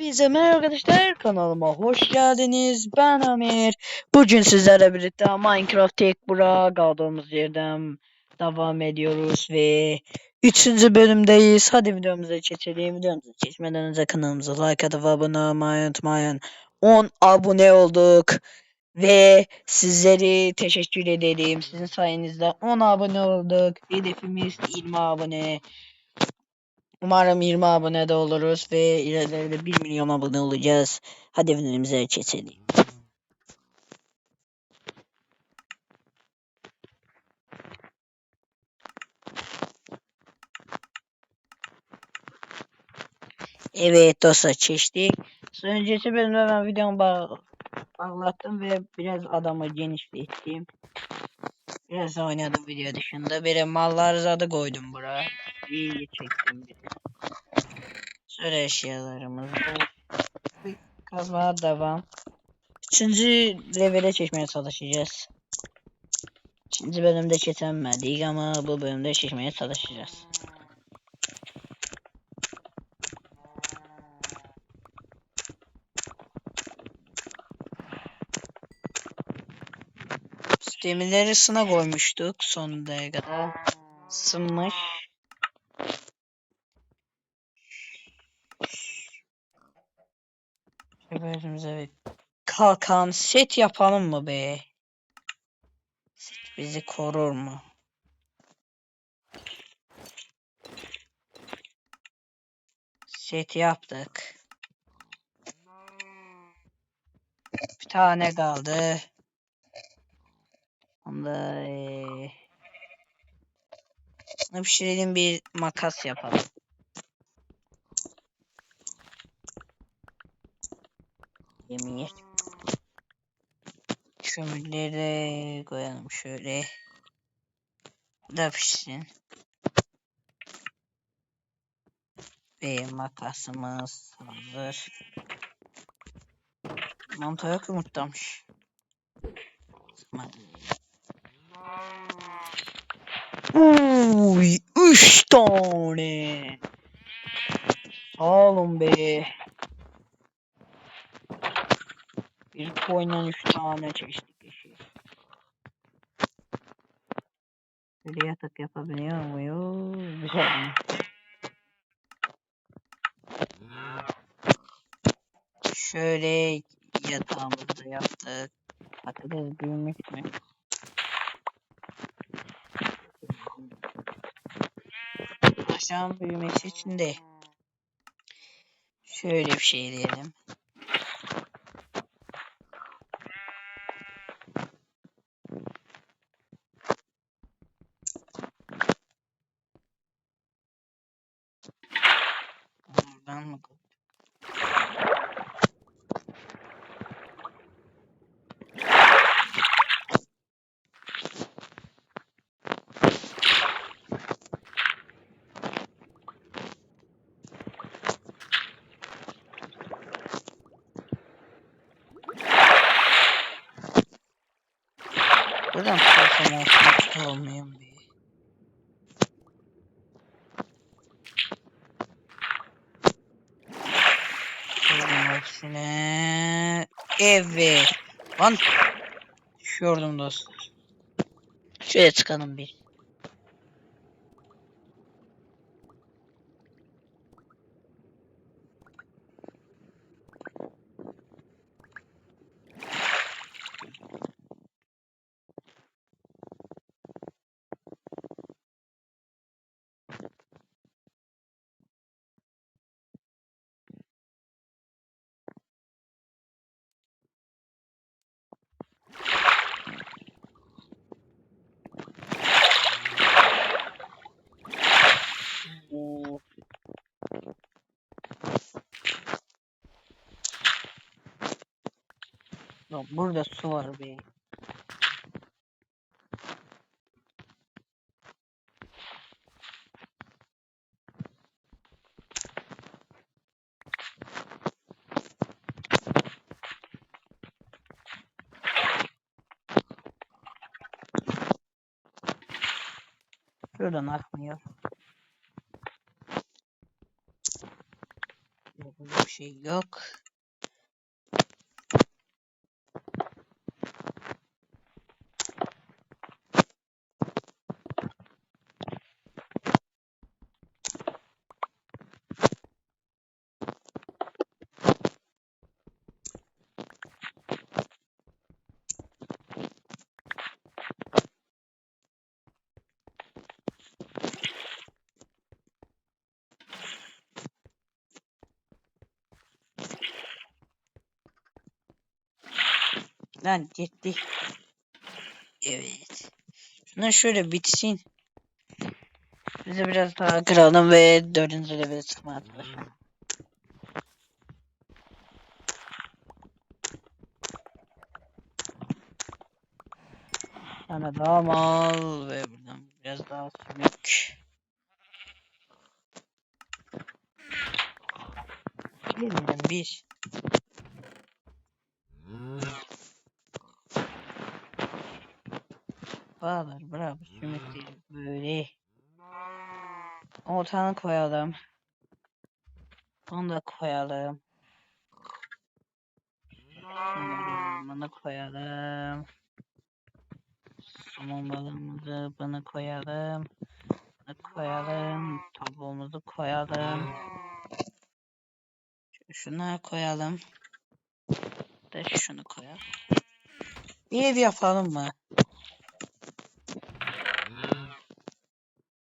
Hepinize merhaba arkadaşlar kanalıma hoş geldiniz. Ben Amir. Bugün sizlerle birlikte Minecraft tek bura kaldığımız yerden devam ediyoruz ve 3. bölümdeyiz. Hadi videomuza geçelim. Videomuza geçmeden önce kanalımıza like atıp abone olmayı unutmayın. 10 abone olduk ve sizleri teşekkür ederim. Sizin sayenizde 10 abone olduk. Hedefimiz 20 abone. Umarım 20 abone de oluruz ve ileride 1 milyon abone olacağız. Hadi evlerimize geçelim. Evet dostlar çeşitli. Öncesi ben videomu bağ bağlattım ve biraz adamı genişlettim. Biraz oynadım video dışında. Bir mallar adı koydum buraya. İyi çektim bir de. Şöyle eşyalarımız Kazmaya devam. Üçüncü levele çekmeye çalışacağız. Üçüncü bölümde çekemedik ama bu bölümde çekmeye çalışacağız. Demirleri sına koymuştuk sonuna kadar. Sınmış. Bölümümüze bir kalkan set yapalım mı be? Set bizi korur mu? Set yaptık. Bir tane kaldı. Onda eee ne pişirelim bir makas yapalım. Yemeği. Kömürleri koyalım şöyle. Da pişsin. Ve makasımız hazır. Manto yok yumurtlamış. Hadi. Uy, üç tane. Sağ olun be. Bir koyundan üç tane çeşitli kişi. Böyle yatak yapabiliyor muyuz? Güzel mi? Şöyle yatağımızı yaptık. Patates büyümüş mü? Aşağım büyümesi için de şöyle bir şey diyelim. Buradan mı? Buradan tutarsam olsun olmayayım bir. Hepsine. Evet. Lan. Düşüyordum dostlar. Şöyle çıkalım bir. Lan burada su var be. Şuradan akmıyor. Burada bir şey yok. Lan gitti. Evet. Şunlar şöyle bitsin. Bize biraz daha kıralım ve dördüncü level çıkma arkadaşlar. Sana daha mal ve buradan biraz daha sümük. Birinden bir. Bağlar bravo sümükleri böyle. Ortağını koyalım. Bunu da koyalım. Bunu koyalım. Somon balığımızı bunu koyalım. Bunu koyalım. Tavuğumuzu koyalım. Ş- Şuna koyalım. De şunu koyalım. Bir ev yapalım mı?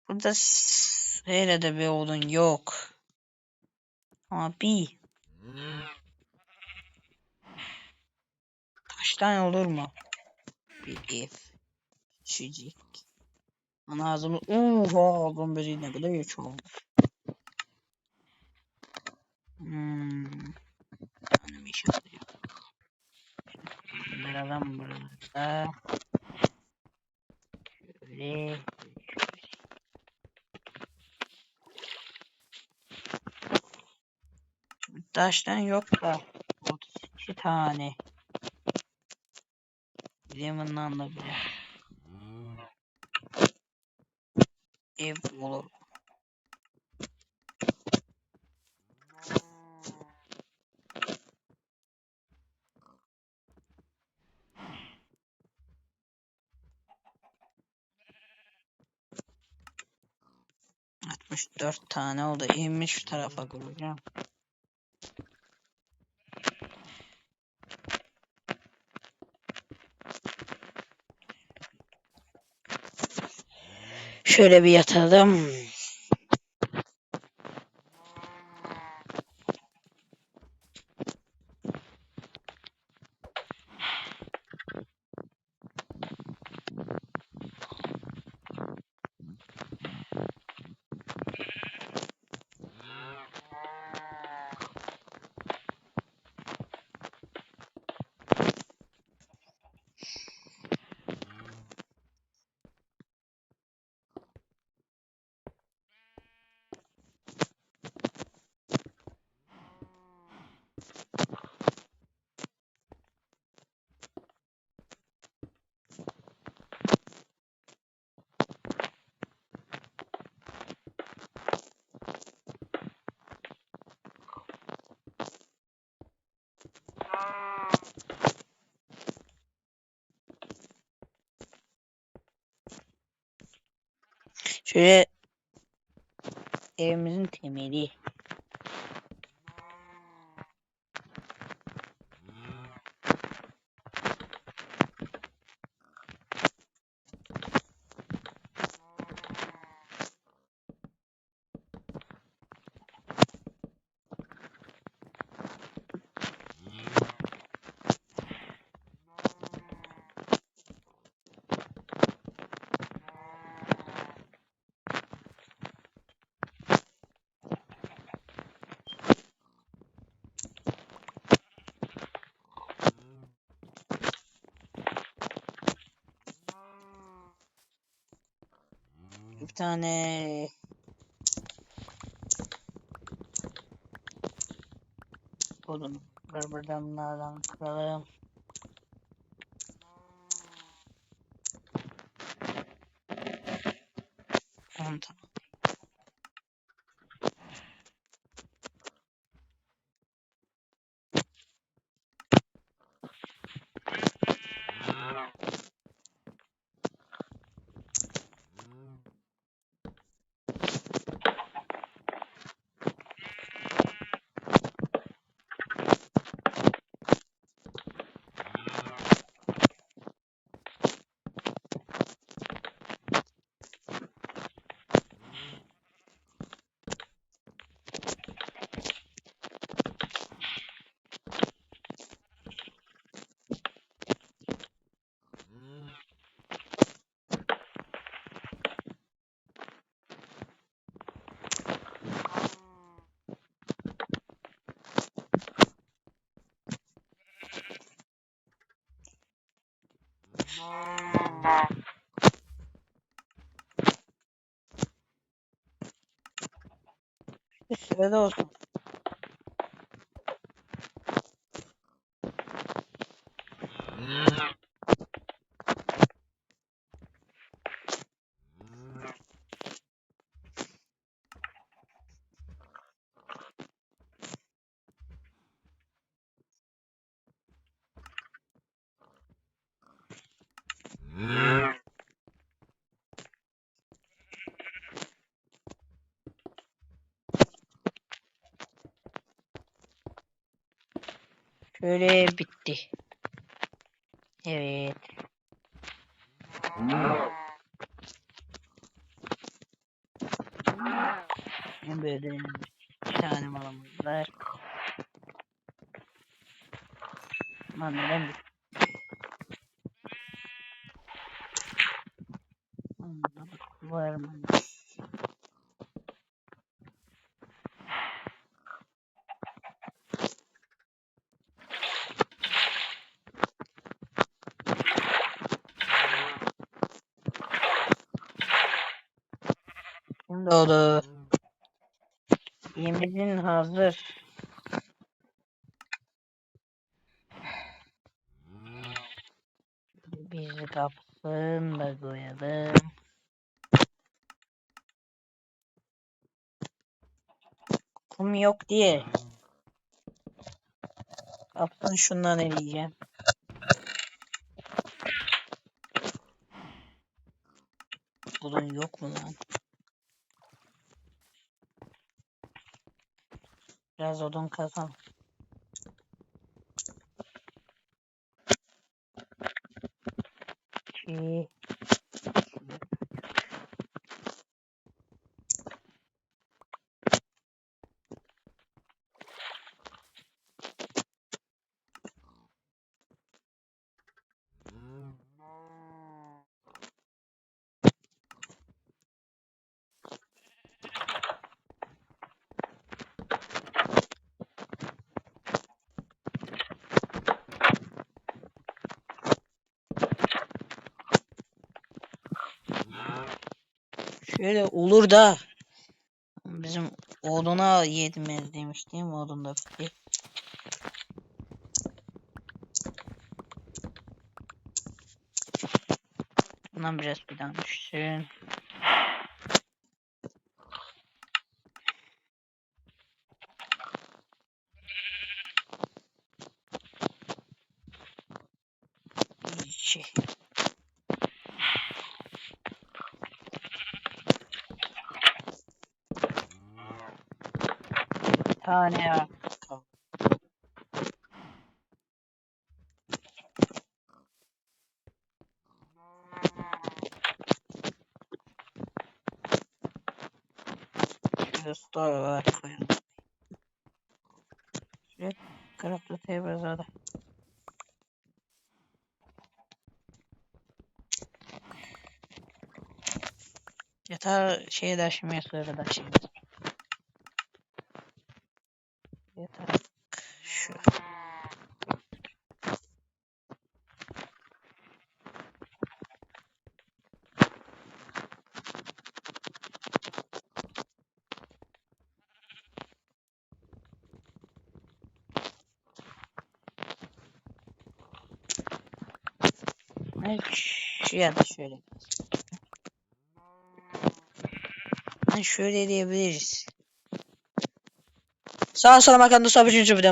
Burada hele de bir odun yok. Ama bir taştan olur mu? Bir ev. Küçücük. Ana ağzımı ağzım beri ne kadar geç oldu. Hmm. Hanım iş yapıyor. Buradan burada. Şöyle. Taştan yok da 32 tane. Demon'dan da bile. Ev olur. Dört tane oldu. İnmiş şu tarafa kuracağım. Şöyle bir yatalım. Şöyle evimizin temeli. Bir tane Oğlum buradan bunlardan kıralım. On 啊的都是 Şöyle bitti. Evet. Böyle bir tane malımız var. Lan neden bitti? Anladım. Var mı? Şimdi oldu. Yemeğin hazır. Bir kapsın da koyalım. Kum yok diye. Kapsın şundan eleyeceğim. Bunun yok mu lan? Biraz odun kazan. Şöyle olur da bizim oduna yetmez demiştim. Odun da bitti. Bundan biraz fidan düşsün. Tane ya. Şurada store var koyalım. Şuraya craft the table zaten. Yatağı şeye taşımaya sonra taşıyayım. Yatak şu. Evet, şu şöyle. Ha, şöyle diyebiliriz. Sağ olun bakalım dostlar. Üçüncü videomuz.